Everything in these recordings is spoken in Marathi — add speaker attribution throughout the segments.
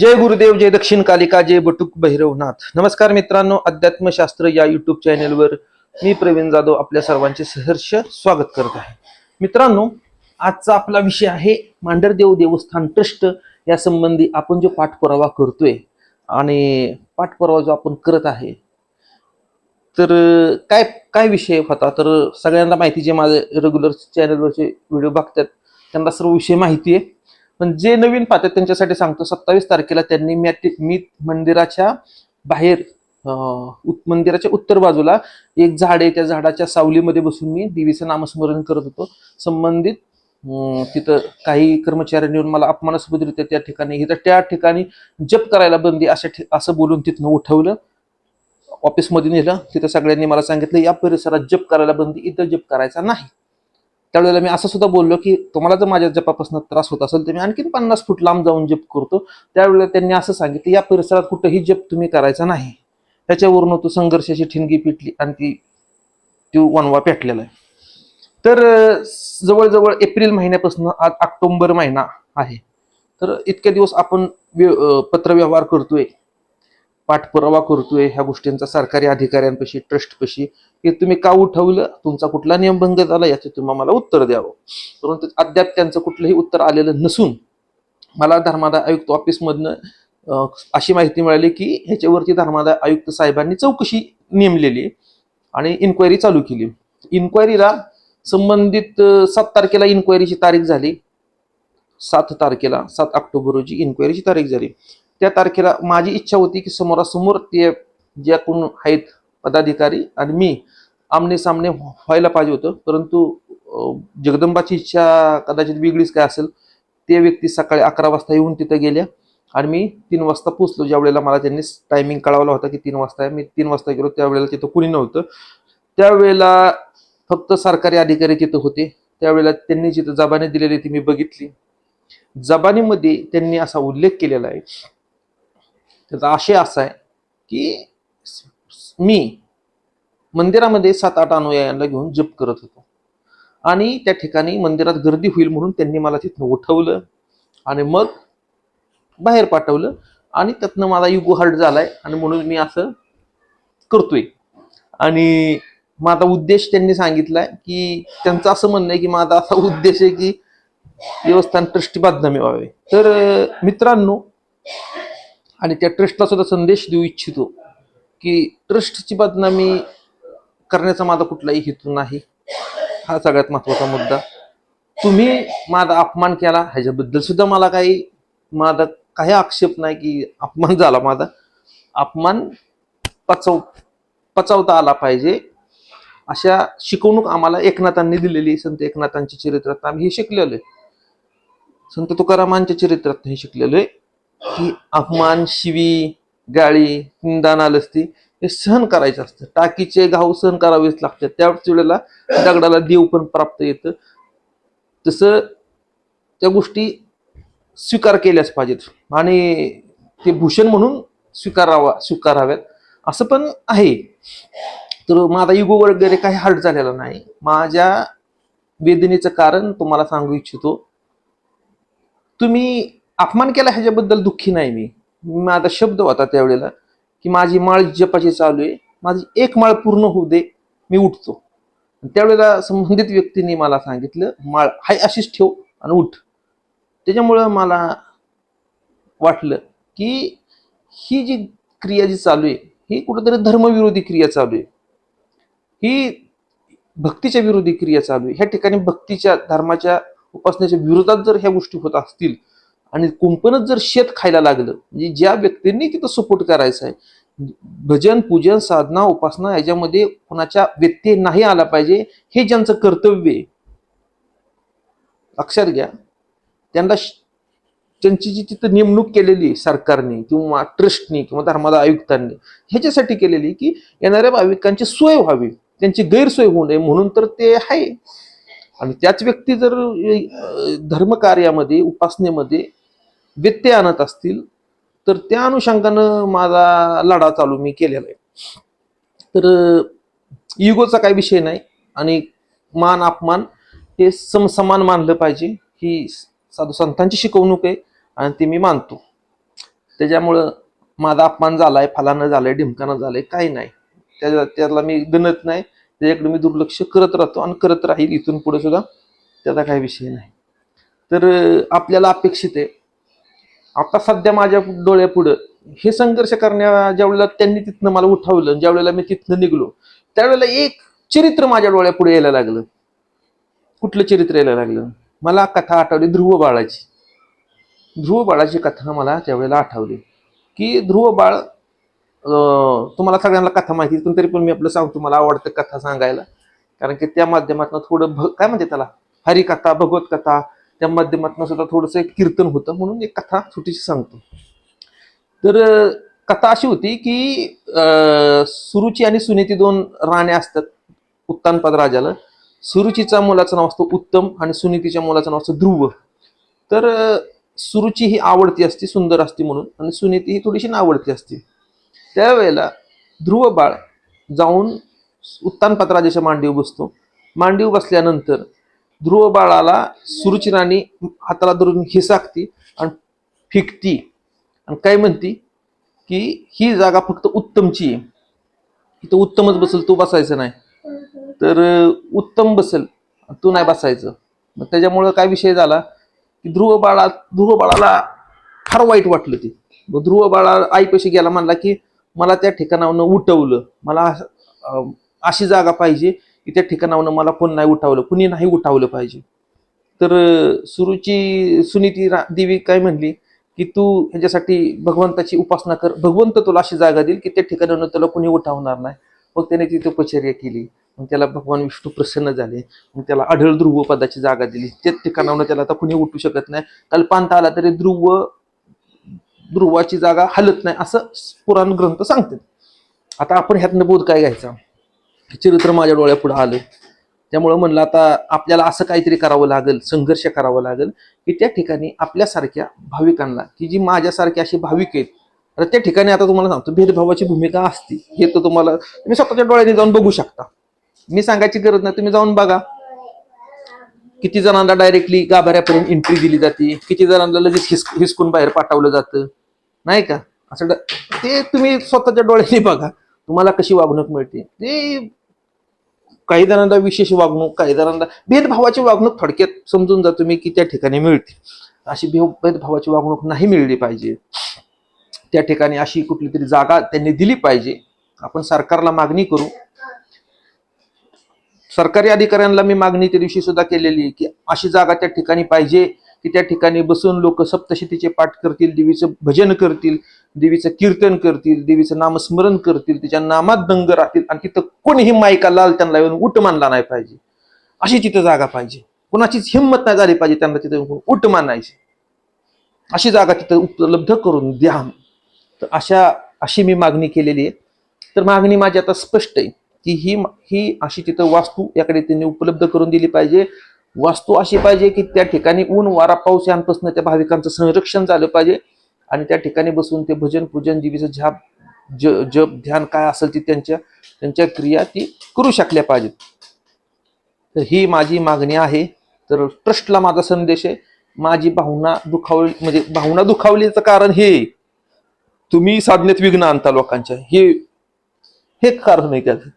Speaker 1: जय गुरुदेव जय दक्षिण कालिका जय बटुक भैरवनाथ. नमस्कार मित्रांनो अध्यात्मशास्त्र या युट्यूब चॅनेलवर मी प्रवीण जाधव आपल्या सर्वांचे सहर्ष स्वागत करत आहे. मित्रांनो आजचा आपला विषय आहे मांढरदेव देवस्थान ट्रस्ट या संबंधी आपण जो पाठपुरावा करतोय आणि पाठपुरावा जो आपण करत आहे तर काय काय विषय होता? तर सगळ्यांना माहिती जे माझे रेग्युलर चॅनलवरचे व्हिडिओ बघतात त्यांना सर्व विषय माहिती आहे. पण जे नवीन पाहतात त्यांच्यासाठी सांगतो सत्तावीस तारखेला त्यांनी मी मंदिराच्या बाहेर मंदिराच्या उत्तर बाजूला एक झाड आहे त्या झाडाच्या सावलीमध्ये बसून मी देवीचं नामस्मरण करत होतो. संबंधित तिथं काही कर्मचाऱ्यांनी येऊन मला अपमानास्पदरित्या त्या ठिकाणी इथं त्या ठिकाणी जप करायला बंदी अशा ठि- असं बोलून तिथनं उठवलं. ऑफिसमध्ये नेलं तिथं सगळ्यांनी मला सांगितलं या परिसरात जप करायला बंदी इथं जप करायचा नाही. त्यावेळेला मी असं सुद्धा बोललो की तुम्हाला जर माझ्या जपापासून त्रास होत असेल तर मी आणखीन पन्नास फूट लांब जाऊन जप करतो. त्यावेळेला त्यांनी असं सांगितलं या परिसरात कुठंही जप तुम्ही करायचा नाही. त्याच्यावरून तो संघर्षाची ठिणगी पिटली आणि ती ती वनवा पेटलेला आहे. तर जवळजवळ एप्रिल महिन्यापासून आज ऑक्टोंबर महिना आहे. तर इतके दिवस आपण व्य- पत्रव्यवहार करतोय. पाठपुरावा करतोय ह्या गोष्टींचा सरकारी अधिकाऱ्यांपाशी ट्रस्टपाशी. हे तुम्ही का उठवलं? तुमचा कुठला नियमभंग झाला याचं तुम्ही मला उत्तर द्यावं. परंतु अद्याप त्यांचं कुठलंही उत्तर आलेलं नसून मला धर्मादाय आयुक्त ऑफिसमधनं अशी माहिती मिळाली की ह्याच्यावरती धर्मादाय आयुक्त साहेबांनी चौकशी नेमलेली आणि इन्क्वायरी चालू केली. इन्क्वायरीला संबंधित सात तारखेला इन्क्वायरीची तारीख झाली. सात तारखेला सात ऑक्टोबर रोजी इन्क्वायरीची तारीख झाली. त्या तारखेला माझी इच्छा होती की समोरासमोर ते ज्या कोण आहेत पदाधिकारी आणि मी आमने सामने व्हायला पाहिजे होतं. परंतु जगदंबाची इच्छा कदाचित वेगळीच काय असेल ते व्यक्ती सकाळी अकरा वाजता येऊन तिथं गेल्या आणि मी तीन वाजता पोचलो ज्या वेळेला मला त्यांनी टायमिंग कळवला होता की तीन वाजता आहे. मी तीन वाजता गेलो. त्यावेळेला तिथं कुणी नव्हतं. त्यावेळेला फक्त सरकारी अधिकारी तिथं होते. त्यावेळेला त्यांनी जिथं जबानी दिलेली ती मी बघितली. जबानीमध्ये त्यांनी असा उल्लेख केलेला आहे त्याचा आशय असा आहे की मी मंदिरामध्ये सात आठ अनुयायांना घेऊन जप करत होतो. आणि त्या ठिकाणी मंदिरात गर्दी होईल म्हणून त्यांनी मला तिथनं उठवलं आणि मग बाहेर पाठवलं आणि त्यातनं माझा युगो हर्ट झालाय आणि म्हणून मी असं करतोय. आणि माझा उद्देश त्यांनी सांगितलाय की त्यांचं असं म्हणणं आहे की माझा असा उद्देश आहे की देवस्थान ट्रस्टी बदनामी व्हावे तर मित्रांनो आणि त्या ट्रस्टला सुद्धा संदेश देऊ इच्छितो की ट्रस्टची बदनामी करण्याचा माझा कुठलाही हेतू नाही. हा सगळ्यात महत्त्वाचा मुद्दा. तुम्ही माझा अपमान केला ह्याच्याबद्दल सुद्धा मला काही माझा काही आक्षेप नाही की अपमान झाला माझा. अपमान पचव पचवता आला पाहिजे. अशा शिकवणूक आम्हाला एकनाथांनी दिलेली संत एकनाथांच्या चरित्रात आम्ही हे शिकलेलो आहे. संत तुकारामांच्या चरित्रात हे शिकलेलो आहे. की अपमान शिवी गाळी निंदा नालस्ती हे सहन करायचं असतं. टाकीचे घाव सहन करावेच लागतात. त्याच वेळेला दगडाला देव पण प्राप्त येतं. तसं त्या गोष्टी स्वीकार केल्याच पाहिजेत. आणि ते भूषण म्हणून स्वीकारावा स्वीकाराव्यात. असं पण आहे. तर माझा युगो वगैरे काही हार्ड झालेला नाही. माझ्या वेदनेचं कारण तुम्हाला सांगू इच्छितो. तुम्ही अपमान केला ह्याच्याबद्दल दुःखी नाही मी. माझा शब्द होता त्यावेळेला की माझी माळ जपाची चालू आहे. माझी एक माळ पूर्ण होऊ दे मी उठतो. त्यावेळेला संबंधित व्यक्तीने मला सांगितलं माळ हाय अशीच ठेव आणि उठ. त्याच्यामुळं मला वाटलं की ही जी क्रिया जी चालू आहे ही कुठंतरी धर्मविरोधी क्रिया चालू आहे. ही भक्तीच्या विरोधी क्रिया चालू आहे. ह्या ठिकाणी भक्तीच्या धर्माच्या उपासनेच्या विरोधात जर ह्या गोष्टी होत असतील आणि कुंपणच जर शेत खायला लागलं म्हणजे ज्या व्यक्तींनी तिथं सपोर्ट करायचा आहे भजन पूजन साधना उपासना याच्यामध्ये कोणाच्या व्यत्यय नाही आला पाहिजे हे ज्यांचं कर्तव्य आहे. लक्षात घ्या. त्यांना त्यांची जी तिथं नेमणूक केलेली आहे सरकारने किंवा ट्रस्टनी किंवा धर्मादा आयुक्तांनी ह्याच्यासाठी केलेली की येणाऱ्या भाविकांची सोय व्हावी त्यांची गैरसोय होऊ नये म्हणून तर ते आहे. आणि त्याच व्यक्ती जर धर्मकार्यामध्ये उपासनेमध्ये व्यत्यय आणत असतील तर त्या अनुषंगानं माझा लढा चालू मी केलेला आहे. तर इगोचा काही विषय नाही आणि मान अपमान हे समसमान मानलं पाहिजे. ही साधू संतांची शिकवणूक आहे आणि ती मी मानतो. त्याच्यामुळं माझा अपमान झालाय फलानं झालंय ढिमकानं झालंय काही नाही. त्या त्याला मी गणत नाही. त्याच्याकडे मी दुर्लक्ष करत राहतो आणि करत राहील इथून पुढे सुद्धा त्याचा काही विषय नाही. तर आपल्याला अपेक्षित आहे आता सध्या माझ्या डोळ्यापुढं हे संघर्ष करण्या ज्यावेळेला त्यांनी तिथनं मला उठावलं ज्यावेळेला मी तिथनं निघलो त्यावेळेला एक चरित्र माझ्या डोळ्यापुढे यायला लागलं. कुठलं चरित्र यायला लागलं? मला कथा आठवली ध्रुव बाळाची. ध्रुव बाळाची कथा मला त्यावेळेला आठवली. की ध्रुव बाळ तुम्हाला सगळ्यांना कथा माहिती पण तरी पण मी आपलं सांगतो मला आवडतं कथा सांगायला. कारण की त्या माध्यमातून थोडं भ काय म्हणते त्याला? हरिकथा भगवत कथा त्या माध्यमातून सुद्धा थोडंसं एक कीर्तन होतं म्हणून एक कथा छोटीशी सांगतो. तर कथा अशी होती की सुरुची आणि सुनीती दोन राण्या असतात उत्तानपद राजाला. सुरुचीचा मुलाचं नाव असतं उत्तम आणि सुनीतीच्या मुलाचं नाव असतं ध्रुव. तर सुरुची ही आवडती असते सुंदर असते म्हणून आणि सुनीती ही थोडीशी नावडती असते. त्यावेळेला ध्रुव बाळ जाऊन उत्तानपात राजाच्या मांडीव बसतो. मांडीव बसल्यानंतर ध्रुव बाळाला सुरुचिरानी हाताला धरून हिसाकती आणि फिकती. आणि काय म्हणती? की ही जागा फक्त उत्तमची आहे. इथं उत्तमच बसेल तू बसायचं नाही. तर उत्तम बसेल तू नाही बसायचं. मग त्याच्यामुळं काय विषय झाला? की ध्रुव बाळा ध्रुव बाळाला फार वाईट वाटलं ते. मग ध्रुव बाळा आईपाशी गेला म्हणला की मला त्या ठिकाणावरनं उठवलं. मला अशी जागा पाहिजे की त्या ठिकाणावरनं मला कोण नाही उठावलं कुणी नाही उठावलं पाहिजे. तर सुरुची सुनीती रा- देवी काय म्हणली की तू ह्याच्यासाठी भगवंताची उपासना कर. भगवंत तुला अशी जागा देईल की त्या ठिकाणावरून तुला कुणी उठावणार नाही. मग त्याने तिथे उपचर्या केली. मग त्याला भगवान विष्णू प्रसन्न झाले. मग त्याला आढळ ध्रुव पदाची जागा दिली. त्याच ठिकाणावर त्याला आता कुणी उठू शकत नाही. कल्पांत आला तरी ध्रुव ध्रुवाची जागा हलत नाही असं पुराण ग्रंथ सांगतात. आता आपण ह्यातनं बोध काय घ्यायचा? हे चरित्र माझ्या डोळ्यापुढे आलं. त्यामुळं म्हणलं आता आपल्याला असं काहीतरी करावं लागेल संघर्ष करावं लागेल की त्या ठिकाणी आपल्यासारख्या भाविकांना की जी माझ्यासारखी अशी भाविक आहेत तर त्या ठिकाणी आता तुम्हाला सांगतो भेदभावाची भूमिका असते. हे तर तुम्हाला तुम्ही स्वतःच्या डोळ्याने जाऊन बघू शकता. मी सांगायची गरज नाही तुम्ही जाऊन बघा. किती जणांना डायरेक्टली गाभाऱ्यापर्यंत एंट्री दिली जाते किती जणांना लगेच हिस हिसकून बाहेर पाठवलं जातं. नाही का? असं ड- ते तुम्ही स्वतःच्या डोळ्याने बघा. तुम्हाला कशी वागणूक मिळते? ते काही जणांना विशेष वागणूक काही जणांना भेदभावाची वागणूक थोडक्यात समजून जा तुम्ही की त्या ठिकाणी मिळते. अशी भेदभावाची वागणूक नाही मिळली पाहिजे. त्या ठिकाणी अशी कुठली तरी जागा त्यांनी दिली पाहिजे. आपण सरकारला मागणी करू. सरकारी अधिकाऱ्यांना मी मागणी त्या दिवशी सुद्धा केलेली आहे की अशी जागा त्या ठिकाणी पाहिजे की त्या ठिकाणी बसून लोक सप्तशतीचे पाठ करतील देवीचं भजन करतील देवीचं कीर्तन करतील देवीचं नामस्मरण करतील तिच्या नामात दंग राहतील आणि तिथं कोणीही मायका लाल त्यांना येऊन उठ मानला नाही पाहिजे. अशी तिथं जागा पाहिजे. कोणाचीच हिंमत नाही झाली पाहिजे त्यांना तिथं उट उठ मानायची. अशी जागा तिथं उपलब्ध करून द्या. तर अशा अशी मी मागणी केलेली आहे. तर मागणी माझी आता स्पष्ट आहे की ही ही अशी तिथं वास्तू याकडे त्यांनी उपलब्ध करून दिली पाहिजे. वास्तू अशी पाहिजे की त्या ठिकाणी ऊन वारा पाऊस यांपासून त्या भाविकांचं संरक्षण झालं पाहिजे. आणि त्या ठिकाणी बसून ते भजन पूजन जीवीचं झाप ज जप ध्यान काय असेल ती त्यांच्या त्यांच्या क्रिया ती करू शकल्या पाहिजेत. तर ही माझी मागणी आहे. तर ट्रस्टला माझा संदेश आहे. माझी भावना दुखावली म्हणजे भावना दुखावलीचं कारण हे तुम्ही साधनेत विघ्न आणता लोकांच्या. हे हे कारण आहे त्याचं.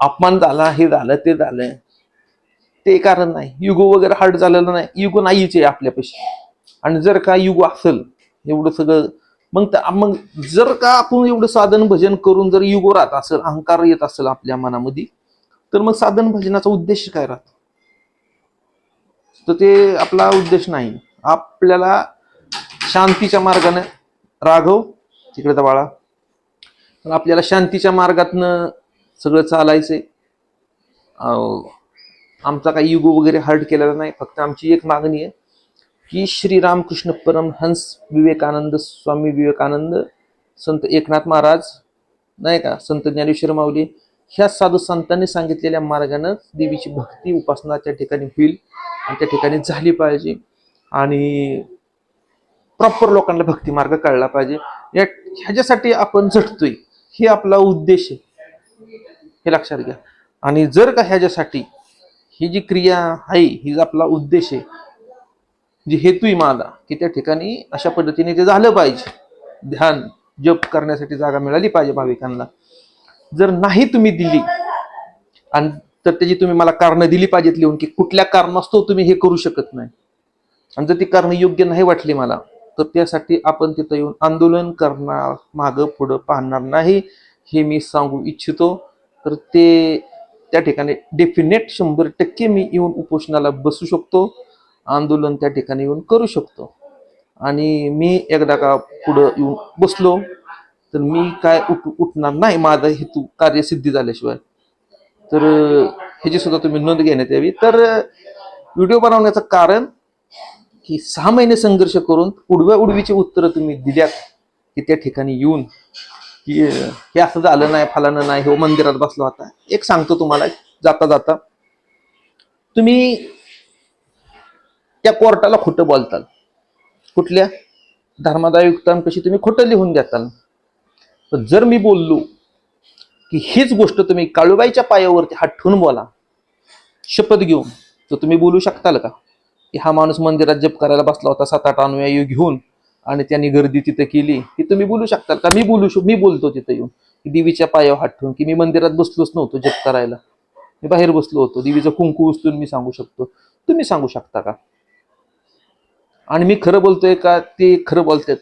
Speaker 1: अपमान झाला हे झालं ते झालं. ते कारण नाही. युगो वगैरे हार्ड झालेलं नाही. युगो नाहीच आहे आपल्यापाशी आणि जर का युग असेल एवढं सगळं मग त्या- मग जर का आपण एवढं साधन भजन करून जर युगो राहत असेल अहंकार येत असेल आपल्या मनामध्ये तर मग साधन भजनाचा उद्देश काय राहतो? तर ते आपला उद्देश नाही. आपल्याला शांतीच्या मार्गाने राघव तिकडे तर बाळा. तर आपल्याला शांतीच्या मार्गातनं सगळं चालायचंय. आमचा काही युगो वगैरे हर्ट केलेला नाही फक्त आमची एक मागणी आहे की श्रीरामकृष्ण परमहंस विवेकानंद स्वामी विवेकानंद संत एकनाथ महाराज नाही का संत ज्ञानेश्वर माऊली ह्या साधू संतांनी सांगितलेल्या मार्गानं देवीची भक्ती उपासना त्या ठिकाणी होईल आणि त्या ठिकाणी झाली पाहिजे आणि प्रॉपर लोकांना भक्ती मार्ग कळला पाहिजे. या ह्याच्यासाठी आपण झटतोय. हे आपला उद्देश आहे. हे लक्षात घ्या. आणि जर का ह्याच्यासाठी ही जी क्रिया आहे ही जो आपला उद्देश आहे जी हेतू आहे माझा की त्या ठिकाणी अशा पद्धतीने ते झालं पाहिजे. ध्यान जप करण्यासाठी जागा मिळाली पाहिजे भाविकांना. जर नाही तुम्ही दिली आणि तर त्याची तुम्ही मला कारणं दिली पाहिजेत लिहून की कुठल्या कारणास्तव तुम्ही हे करू शकत नाही. आणि जर ती कारणं योग्य नाही वाटली मला तर त्यासाठी आपण तिथं येऊन आंदोलन करणार मागं पुढं पाहणार नाही हे मी सांगू इच्छितो. तर ते त्या ठिकाणी डेफिनेट शंभर टक्के मी येऊन उपोषणाला बसू शकतो आंदोलन त्या ठिकाणी येऊन करू शकतो. आणि मी एकदा का पुढं येऊन बसलो तर मी काय उठ उठणार नाही माझा हेतू कार्यसिद्धी झाल्याशिवाय. तर ह्याची सुद्धा तुम्ही नोंद घेण्यात यावी. तर व्हिडिओ बनवण्याचं कारण की सहा महिने संघर्ष करून उडव्या उडवीची उत्तरं तुम्ही दिल्यात की त्या ठिकाणी येऊन की हे असं झालं नाही फलानं नाही हो मंदिरात बसला होता एक सांगतो तुम्हाला जाता जाता. तुम्ही त्या कोर्टाला खोटं बोलताल. कुठल्या? धर्मादायुक्तांपाशी तुम्ही खोटं लिहून देताल. तर जर मी बोललो की हीच गोष्ट तुम्ही काळूबाईच्या पायावरती हात ठेवून बोला शपथ घेऊन तर तुम्ही बोलू शकताल का? की हा माणूस मंदिरात जप करायला बसला होता सात आठ अनुयायी घेऊन आणि त्यांनी गर्दी तिथे केली की तुम्ही बोलू शकता का? मी बोलू शक मी बोलतो तिथे येऊन. की देवीच्या पायावर हात ठेवून की मी मंदिरात बसलोच नव्हतो जप करायला. मी बाहेर बसलो होतो. देवीचं कुंकू उचलून मी सांगू शकतो. तुम्ही सांगू शकता का? आणि मी खरं बोलतोय का? ते खरं बोलतात.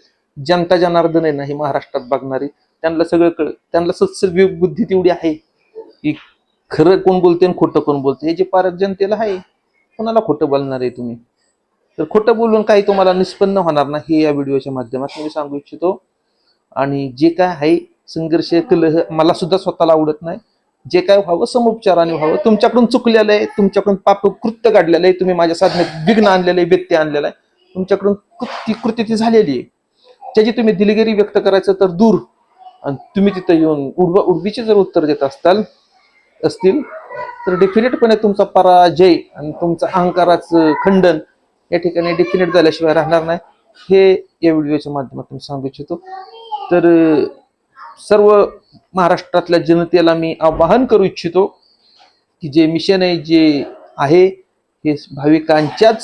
Speaker 1: जनता जनार्दन आहे ना ही महाराष्ट्रात बघणारी. त्यांना सगळं कळ त्यांना सत्सर्व बुद्धी तेवढी आहे. की खरं कोण बोलते आणि खोटं कोण बोलते हे जे पारक जनतेला आहे. कोणाला खोटं बोलणार आहे तुम्ही? तर खोटं बोलून काही तुम्हाला निष्पन्न होणार नाही हे या व्हिडिओच्या माध्यमातून मी सांगू इच्छितो. आणि जे काय आहे संघर्ष कलह मला सुद्धा स्वतःला आवडत नाही. जे काय व्हावं समुपचाराने व्हावं. तुमच्याकडून चुकलेलं आहे तुमच्याकडून पाप कृत्य काढलेलं आहे तुम्ही माझ्या साधनेत विघ्न आणलेलं आहे व्यत्यय आणलेला आहे. तुमच्याकडून कृती कृती ती झालेली आहे. त्याची तुम्ही दिलगिरी व्यक्त करायचं तर दूर. आणि तुम्ही तिथं येऊन उडवा उडवीचे जर उत्तर देत असताल असतील तर डेफिनेटपणे तुमचा पराजय आणि तुमचं अहंकाराचं खंडन या ठिकाणी डेफिनेट झाल्याशिवाय राहणार नाही. हे या व्हिडिओच्या माध्यमातून सांगू इच्छितो. तर सर्व महाराष्ट्रातल्या जनतेला मी आवाहन करू इच्छितो की जे मिशन आहे जे आहे हे भाविकांच्याच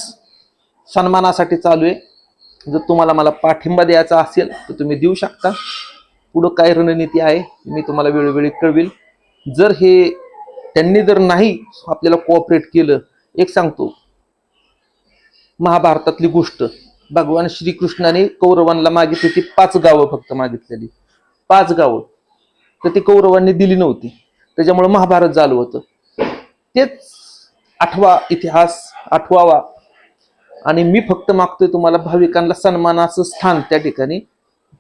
Speaker 1: सन्मानासाठी चालू आहे. जर तुम्हाला मला पाठिंबा द्यायचा असेल तर तुम्ही देऊ शकता. पुढं काय रणनीती आहे मी तुम्हाला वेळोवेळी कळवेल. जर हे त्यांनी जर नाही आपल्याला कोऑपरेट केलं एक सांगतो. महाभारतातली गोष्ट. भगवान श्रीकृष्णाने कौरवांना मागितली ती पाच गावं फक्त मागितलेली. पाच गावं. तर ती कौरवांनी दिली नव्हती. त्याच्यामुळे महाभारत झालं होतं. तेच आठवा इतिहास आठवावा. आणि मी फक्त मागतोय तुम्हाला भाविकांना सन्मानाचं स्थान त्या ठिकाणी.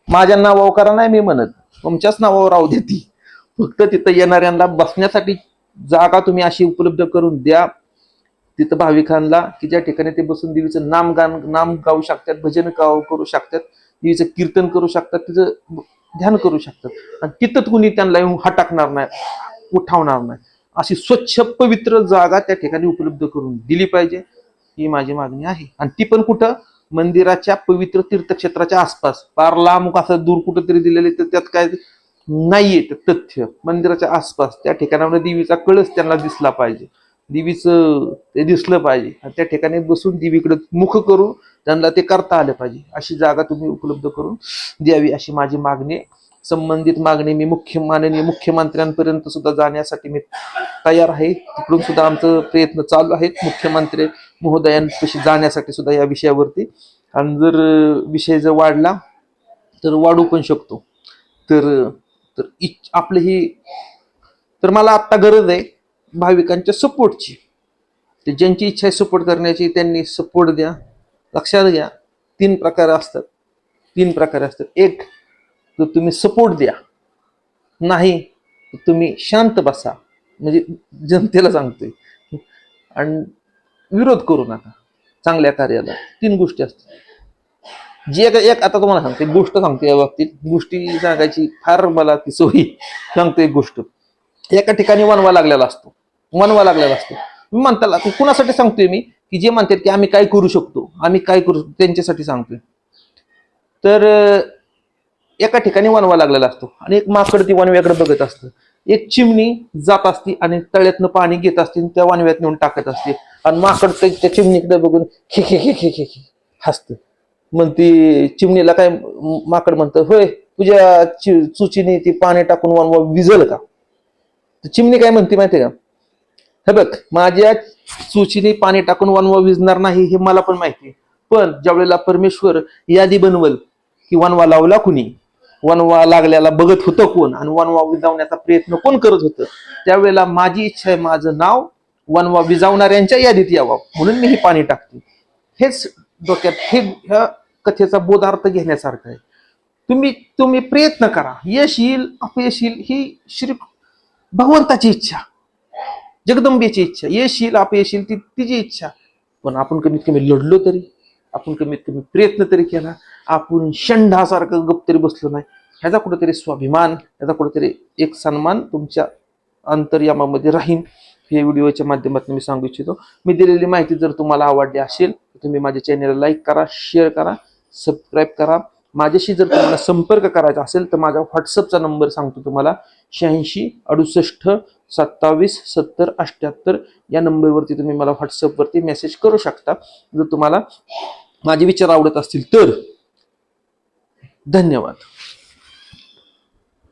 Speaker 1: माझ्या नावावर करा नाही मी म्हणत. तुमच्याच नावावर राहू देते फक्त तिथं येणाऱ्यांना बसण्यासाठी जागा तुम्ही अशी उपलब्ध करून द्या. तिथं भाविकांना की ज्या ठिकाणी ते बसून देवीचं नाम गान नाम गाऊ शकतात भजन गाव करू शकतात देवीचं कीर्तन करू शकतात तिचं ध्यान करू शकतात. आणि तिथं कुणी त्यांना येऊन हटकणार नाही उठावणार नाही. अशी स्वच्छ पवित्र जागा त्या ठिकाणी उपलब्ध करून दिली पाहिजे ही माझी मागणी आहे. आणि ती पण कुठं? मंदिराच्या पवित्र तीर्थक्षेत्राच्या आसपास. फार लांब असं दूर कुठंतरी दिलेले तर त्यात काय नाहीये तथ्य. मंदिराच्या आसपास त्या ठिकाणावर देवीचा कळस त्यांना दिसला पाहिजे. देवीचं ते दिसलं पाहिजे. आणि त्या ठिकाणी बसून देवीकडे मुख करून त्यांना ते करता आलं पाहिजे. अशी जागा तुम्ही उपलब्ध करून द्यावी अशी माझी मागणी संबंधित मागणी मी मुख्य माननीय मुख्यमंत्र्यांपर्यंत सुद्धा जाण्यासाठी मी तयार आहे. तिकडून सुद्धा आमचं प्रयत्न चालू आहेत. मुख्यमंत्री महोदयांपाशी जाण्यासाठी सुद्धा या विषयावरती. आणि जर विषय जर वाढला तर वाढू पण शकतो. तर तर इच- आपलं ही तर मला आत्ता गरज आहे. भाविकांच्या सपोर्टची. ते ज्यांची इच्छा आहे सपोर्ट करण्याची त्यांनी सपोर्ट द्या लक्षात घ्या. तीन प्रकार असतात. तीन प्रकार असतात. एक तर तुम्ही सपोर्ट द्या. नाही तर तुम्ही शांत बसा. म्हणजे जनतेला सांगतोय. आणि विरोध करू नका. चांगल्या कार्याला. तीन गोष्टी असतात. जी एक एक आता तुम्हाला सांगते गोष्ट सांगते या बाबतीत. गोष्टी सांगायची फार मला ती सोयी सांगतो एक गोष्ट. एका ठिकाणी वनवा लागलेला असतो. वनवा लागलेला असतो. मी म्हणताला कुणासाठी सांगतोय मी? की जे म्हणतात की आम्ही काय करू शकतो आम्ही काय करू त्यांच्यासाठी सांगतोय. तर एका ठिकाणी वनवा लागलेला असतो आणि एक माकड ती वनव्याकडे बघत असतं. एक चिमणी जात असते आणि तळ्यातनं पाणी घेत असते आणि त्या वनव्यात नेऊन टाकत असते. आणि माकड त्या त्या चिमणीकडे बघून खे खे खे खे खे खे हसतं. ती चिमणीला काय माकड म्हणतं होय तुझ्या चि- चुचीने ती पाणी टाकून वनवा विजल का? चिमणी काय म्हणते माहिती का? हे बघ माझ्या सूचीने पाणी टाकून वनवा विजणार नाही हे मला पण माहिती आहे. पण ज्यावेळेला परमेश्वर यादी बनवल की वनवा लावला कुणी वनवा लागल्याला बघत होतं कोण आणि वनवा विजावण्याचा प्रयत्न कोण करत होतं त्यावेळेला माझी इच्छा आहे माझं नाव वनवा विजावणाऱ्यांच्या यादीत यावं. म्हणून मी हे पाणी टाकते. हेच डोक्यात हे ह्या कथेचा बोधार्थ घेण्यासारखं आहे. तुम्ही तुम्ही प्रयत्न करा. यश येईल अपयश येईल ही श्री भगवंताची इच्छा. जगदंबेची इच्छा. येशील अपयशील ती तिची इच्छा. पण आपण कमीत कमी लढलो तरी आपण कमीत कमी प्रयत्न तरी केला. आपण षंढासारखं गप तरी बसलो नाही. ह्याचा कुठेतरी स्वाभिमान ह्याचा कुठेतरी एक सन्मान तुमच्या अंतर्यामामध्ये राहीन. हे व्हिडिओच्या माध्यमातून मी सांगू इच्छितो. मी दिलेली माहिती जर तुम्हाला आवडली असेल तर तुम्ही माझ्या चॅनेलला लाईक करा शेअर करा सबस्क्राईब करा. माझ्याशी जर तुम्हाला संपर्क करायचा असेल तर माझा व्हॉट्सअपचा नंबर सांगतो तुम्हाला. शहाऐंशी अडुसष्ट सत्तावीस सत्तर अठ्ठ्याहत्तर या नंबरवरती तुम्ही मला व्हॉट्सअपवरती मेसेज करू शकता. जर तुम्हाला माझे विचार आवडत असतील तर. धन्यवाद.